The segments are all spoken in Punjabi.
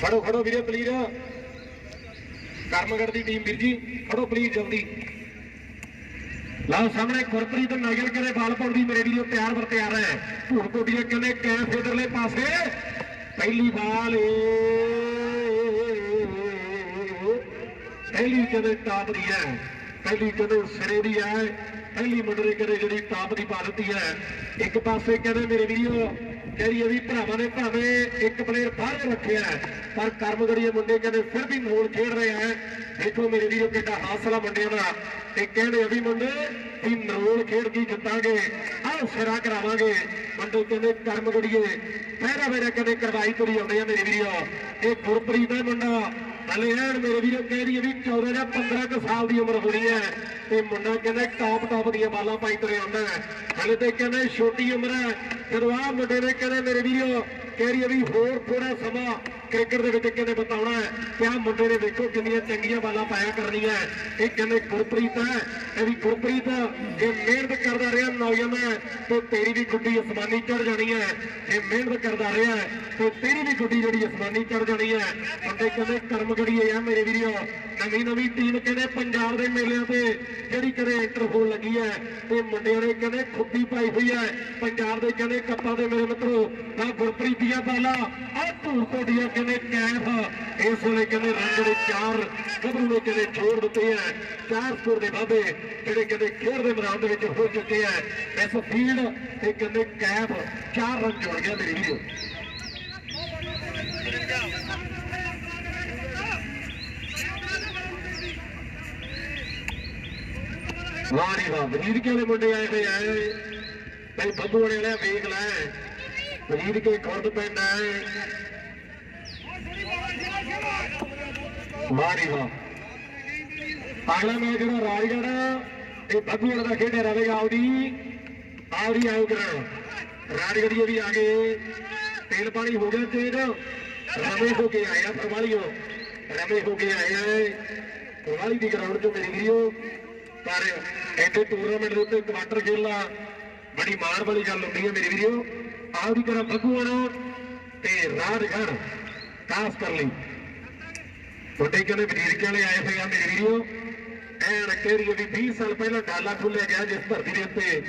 ਖੜੋ ਖੜੋ ਵੀਰੇ ਪਲੀਜ਼ ਕਰਮਗੜ ਦੀ ਟੀਮ ਵੀਰ ਜੀ, ਖੜੋ ਪਲੀਜ਼ ਜਲਦੀ। ਲਓ ਸਾਹਮਣੇ ਗੁਰਪ੍ਰੀਤ ਨਗਰ ਕਰੇ ਬਾਲ ਪਾਉਂਦੀ, ਮੇਰੇ ਵੀਰੋ, ਤਿਆਰ ਵਰ ਤਿਆਰ ਹੈ। ਧੂੜ ਕੋਟੀਆਂ ਕਹਿੰਦੇ ਕੈਫ ਇਧਰਲੇ ਪਾਸੇ। ਪਹਿਲੀ ਬਾਲ ਏ। ਪਹਿਲੀ ਕਹਿੰਦੇ ਟਾਪ ਦੀ ਹੈ। ਪਹਿਲੀ ਕਹਿੰਦੇ ਸਿਰੇ ਦੀ ਹੈ। ਪਹਿਲੀ ਮੁੰਡਰੇ ਕਹਿੰਦੇ ਜਿਹੜੀ ਟਾਪ ਦੀ ਪਾ ਦਿੱਤੀ ਹੈ। ਇੱਕ ਪਾਸੇ ਕਹਿੰਦੇ ਮੇਰੇ ਵੀਰੋ, ਜਿਹੜੀ ਵੀ ਭਰਾਵਾਂ ਨੇ ਭਾਵੇਂ ਇੱਕ ਪਲੇਅਰ ਬਾਹਰ ਰੱਖਿਆ ਪਰ ਕਰਮਗੜੀਏ ਮੁੰਡੇ ਕਹਿੰਦੇ ਫਿਰ ਵੀ ਮੋਲ ਖੇਡ ਰਹੇ ਹੈ। ਦੇਖੋ ਮੇਰੇ ਵੀਰੋ ਕਿੱਡਾ ਹਾਸਲਾ ਮੁੰਡਿਆਂ ਦਾ। ਤੇ ਕਹਿੰਦੇ ਅਭੀ ਮੁੰਡੇ ਵੀ ਨਰੋਲ ਖੇਡ ਕੇ ਜਿੱਤਾਂਗੇ, ਆਹ ਸਿਰਾ ਕਰਾਵਾਂਗੇ। ਮੁੰਡੇ ਕਹਿੰਦੇ ਕਰਮਗੜੀਏ ਪਹਿਰਾ ਮੇਰਾ ਕਹਿੰਦੇ ਕਰਵਾਈ ਤੁਰੀ ਆਉਂਦੇ ਆ ਮੇਰੇ ਵੀਰੋ। ਇਹ ਗੁਰਪ੍ਰੀਤ ਦਾ ਮੁੰਡਾ ਹਲੇ ਐਨ ਮੇਰੇ ਵੀਰੋ ਕਹਿ ਰਹੀ ਹੈ ਵੀ 14 ਜਾਂ 15 ਕੁ ਸਾਲ ਦੀ ਉਮਰ ਹੋਣੀ ਹੈ ਤੇ ਮੁੰਡਾ ਕਹਿੰਦਾ ਟੌਪ ਟੌਪ ਦੀਆਂ ਬਾਲਾਂ ਪਾਈ ਤੁਰੇ ਆਉਂਦਾ ਹੈ। ਹਲੇ ਤੇ ਕਹਿੰਦਾ ਛੋਟੀ ਉਮਰ ਹੈ। ਫਿਰ ਆਹ ਮੁੰਡੇ ਨੇ ਕਹਿੰਦੇ ਮੇਰੇ ਵੀਰੋ ਕਹਿ ਰਹੀ ਹੈ ਵੀ ਹੋਰ ਥੋੜਾ ਸਮਾਂ ਕ੍ਰਿਕਟ ਦੇ ਵਿੱਚ ਕਹਿੰਦੇ ਬਤਾਉਣਾ ਹੈ? ਤੇ ਆਹ ਮੁੰਡੇ ਨੇ ਦੇਖੋ ਕਿੰਨੀਆਂ ਚੰਗੀਆਂ ਬਾਲਾਂ ਪਾਇਆ ਕਰਨੀਆਂ ਇਹ ਕਹਿੰਦੇ ਗੁਰਪ੍ਰੀਤ ਹੈ। ਇਹ ਵੀ ਗੁਰਪ੍ਰੀਤ ਜੇ ਮਿਹਨਤ ਕਰਦਾ ਰਿਹਾ ਨੌਜਵਾਨ ਹੈ ਤੇ ਤੇਰੀ ਵੀ ਗੁੱਡੀ ਅਸਮਾਨੀ ਚੜ ਜਾਣੀ ਹੈ। ਇਹ ਮਿਹਨਤ ਕਰਦਾ ਰਿਹਾ ਤੇ ਤੇਰੀ ਵੀ ਗੁੱਡੀ ਜਿਹੜੀ ਅਸਮਾਨੀ ਚੜ ਜਾਣੀ ਹੈ। ਬੰਦੇ ਕਹਿੰਦੇ ਕਰਮ ਗੜੀਏ ਆ ਮੇਰੇ ਵੀਰੋ। ਨਵੀਂ ਨਵੀਂ ਟੀਮ ਕਹਿੰਦੇ ਪੰਜਾਬ ਦੇ ਮੇਲਿਆਂ ਤੇ ਜਿਹੜੀ ਕਦੇ ਐਂਟਰ ਲੱਗੀ ਹੈ, ਤੇ ਮੁੰਡਿਆਂ ਨੇ ਕਹਿੰਦੇ ਖੁੱਡੀ ਪਾਈ ਹੋਈ ਹੈ। ਪੰਜਾਬ ਦੇ ਕਹਿੰਦੇ ਕੱਪਾਂ ਦੇ ਮੇਰੇ ਮਿੱਤਰੋ ਆ ਗੁਰਪ੍ਰੀਤ ਦੀਆਂ ਬਾਲਾਂ ਆ ਧੂੜ ਕੋਡੀਆਂ ਕਹਿੰਦੇ ਕੈਫ ਇਸ ਵੇਲੇ ਕਹਿੰਦੇ ਰੰਗ ਦੇ ਚਾਰ ਗੱਭਰੂ ਨੇ ਕਹਿੰਦੇ ਛੋੜ ਦਿੱਤੇ ਹੈ। ਚਾਰ ਸੁਰ ਦੇ ਵਾਧੇ ਜਿਹੜੇ ਕਹਿੰਦੇ ਖੇਡ ਦੇ ਮੈਦਾਨ ਦੇ ਵਿੱਚ ਹੋ ਚੁੱਕੇ ਹੈ। ਇਸ ਫੀਲਡ ਤੇ ਕਹਿੰਦੇ ਕੈਫ ਚਾਰ ਰਨ ਜੋੜ ਗਿਆ ਮੇਰੇ ਵੀਰੋ ਵਾਹ ਜੀ ਵਾਹ ਵਜੀਦ ਕੇ ਮੁੰਡੇ ਆਏ ਹੋਏ, ਆਏ ਭਾਈ ਬੱਬੂ ਵਾਲੇ ਵਾਲਿਆ, ਵੇਖ ਲੈ। ਵਜੀਦ ਕੇ ਖੁਰਦ ਪਿੰਡ ਆਏ ਵਾਹ ਵਾਹ ਅਗਲਾ ਮੈਚ ਜਿਹੜਾ ਰਾਜਗੜ੍ਹ ਇਹ ਬੱਬੂ ਵਾਲੇ ਦਾ ਖੇਡਿਆ ਰਹੇਗਾ ਆਉਦੀ। ਆਉਦੀ ਆਉ ਕਰਾਂ ਰਾਜਗੜ੍ਹੀਏ ਵੀ ਆ ਗਏ। ਤੇਲ ਪਾਣੀ ਹੋ ਗਿਆ ਤੇਜ਼। ਰਵੇ ਹੋ ਕੇ ਆਇਆ ਫਰਵਾਲੀਓ ਰਵੇ ਹੋ ਕੇ ਆਇਆ ਪਰਵਾਲੀ ਦੀ ਗਰਾਊਂਡ ਤੋਂ ਮੇਰੀ ਵੀਡੀਓ। ਪਰ ਇੱਥੇ ਟੂਰਨਾਮੈਂਟ ਦੇ ਉੱਤੇ ਕੁਆਟਰ ਖੇਲਣਾ ਬੜੀ ਮਾਣ ਵਾਲੀ ਗੱਲ ਹੁੰਦੀ ਹੈ ਮੇਰੀ ਵੀਡੀਓ ਆਹ ਦੀ ਤਰ੍ਹਾਂ ਫੱਗੂਆਣਾ ਤੇ ਰਾਜਗੜ੍ਹ ਖਾਸ ਕਰ ਲਈ। ਤੁਹਾਡੇ ਕਹਿੰਦੇ ਵਜ਼ੀਰ ਵਾਲੇ ਆਏ ਹੋਏ ਆ ਮੇਰੀ ਵੀਡੀਓ ਐਨ ਕਿਹੜੀ ਵੀ 20 ਸਾਲ ਪਹਿਲਾਂ ਡਾਲਾ ਖੁੱਲਿਆ ਗਿਆ ਜਿਸ ਧਰਤੀ ਦੇ ਉੱਤੇ।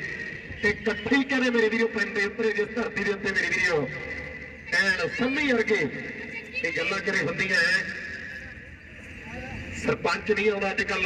ਤੇ ਇਕੱਠੀ ਕਹਿੰਦੇ ਮੇਰੇ ਵੀਡੀਓ ਪੈਂਦੇ ਉੱਤੇ ਜਿਸ ਧਰਤੀ ਦੇ ਉੱਤੇ ਮੇਰੀ ਵੀਡੀਓ ਐਨ ਸੰਮੀ ਵਰਗੇ ਇਹ ਗੱਲਾਂ ਕਰੇ ਹੁੰਦੀਆਂ ਐ। ਸਰਪੰਚ ਨਹੀਂ ਆਉਂਦਾ ਅੱਜ ਕੱਲ